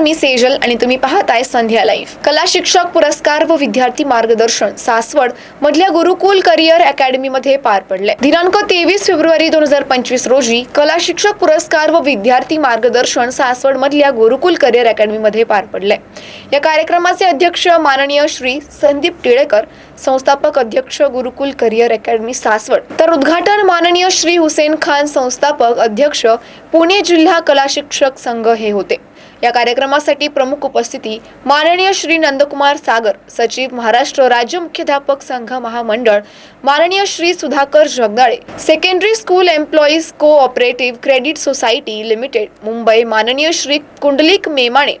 मी सेजल आणि तुम्ही पाहताय संध्या लाईव्ह कला शिक्षक पुरस्कार व विद्यार्थी मार्गदर्शन सासवड मधल्या गुरुकुल करिअर अकॅडमी मध्ये पार पडले. दिनांक तेवीस फेब्रुवारी दोन हजार पंचवीस रोजी कला शिक्षक पुरस्कार व विद्यार्थी मार्गदर्शन सासवड मधल्या गुरुकुल करिअर अकॅडमी मध्ये पार पडले. या कार्यक्रमाचे अध्यक्ष माननीय श्री संदीप टिळेकर संस्थापक अध्यक्ष गुरुकुल करिअर अकॅडमी सासवड. तर उद्घाटन माननीय श्री हुसेन खान संस्थापक अध्यक्ष पुणे जिल्हा कला शिक्षक संघ हे होते. या कार्यक्रमासाठी प्रमुख उपस्थिती माननीय श्री नंदकुमार सागर सचिव महाराष्ट्र राज्य मुख्याध्यापक संघ महामंडळ माननीय Shri Sudhakar Jagdale secondary school employees cooperative credit society limited Mumbai माननीय श्री कुंडलिक मेमाणे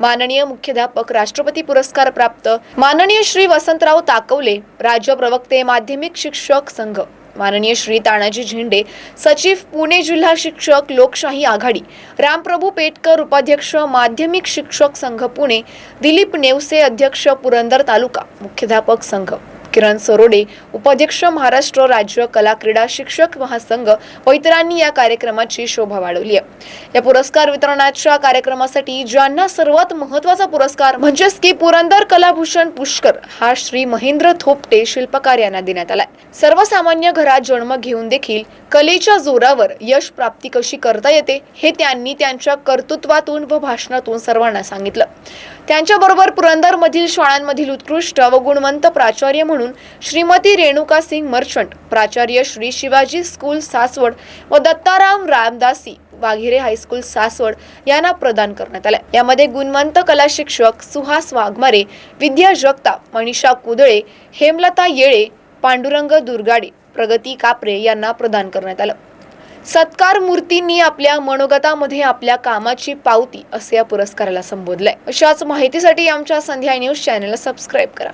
माननीय मुख्याध्यापक राष्ट्रपती पुरस्कार प्राप्त माननीय श्री वसंतराव ताकवले राज्य प्रवक्ते माध्यमिक शिक्षक संघ. माननीय श्री तानाजी झेंडे सचिव पुणे जिल्हा शिक्षक लोकशाही आघाडी रामप्रभू पेटकर उपाध्यक्ष माध्यमिक शिक्षक संघ पुणे दिलीप नेवसे अध्यक्ष पुरंदर तालुका मुख्याध्यापक संघ. किरण सरोडे उपाध्यक्ष महाराष्ट्र राज्य कला क्रीडा शिक्षक महासंघ व इतरांनी या कार्यक्रमाची शोभा वाढवली आहे. या पुरस्कार वितरणाच्या कार्यक्रमासाठी ज्यांना सर्वात महत्त्वाचा पुरस्कार म्हणजेच की पुरंदर कलाभूषण पुष्कर हा श्री महेंद्र थोपटे शिल्पकार यांना देण्यात आलाय. सर्वसामान्य घरात जन्म घेऊन देखील कलेच्या जोरावर यश प्राप्ती कशी करता येते हे त्यांनी त्यांच्या कर्तृत्वातून व भाषणातून सर्वांना सांगितलं. त्यांच्याबरोबर पुरंदरमधील शाळांमधील उत्कृष्ट व गुणवंत प्राचार्य म्हणून म्हणून श्रीमती रेणुका सिंग मर्चंट प्राचार्य श्री शिवाजी स्कूल सासवड व दत्ताराम रामदासी वाघिरे हायस्कूल सासवड यांना प्रदान करण्यात आल्या. यामध्ये गुणवंत कला शिक्षक सुहास वाघमारे विद्या जगताप मनीषा कुदळे हेमलता येळे पांडुरंग दुर्गाडे प्रगती कापरे यांना प्रदान करण्यात आलं. सत्कार मूर्तींनी आपल्या मनोगतामध्ये आपल्या कामाची पावती असे या पुरस्काराला संबोधलंय. अशाच माहितीसाठी आमच्या संध्या न्यूज चॅनलला सबस्क्राईब करा.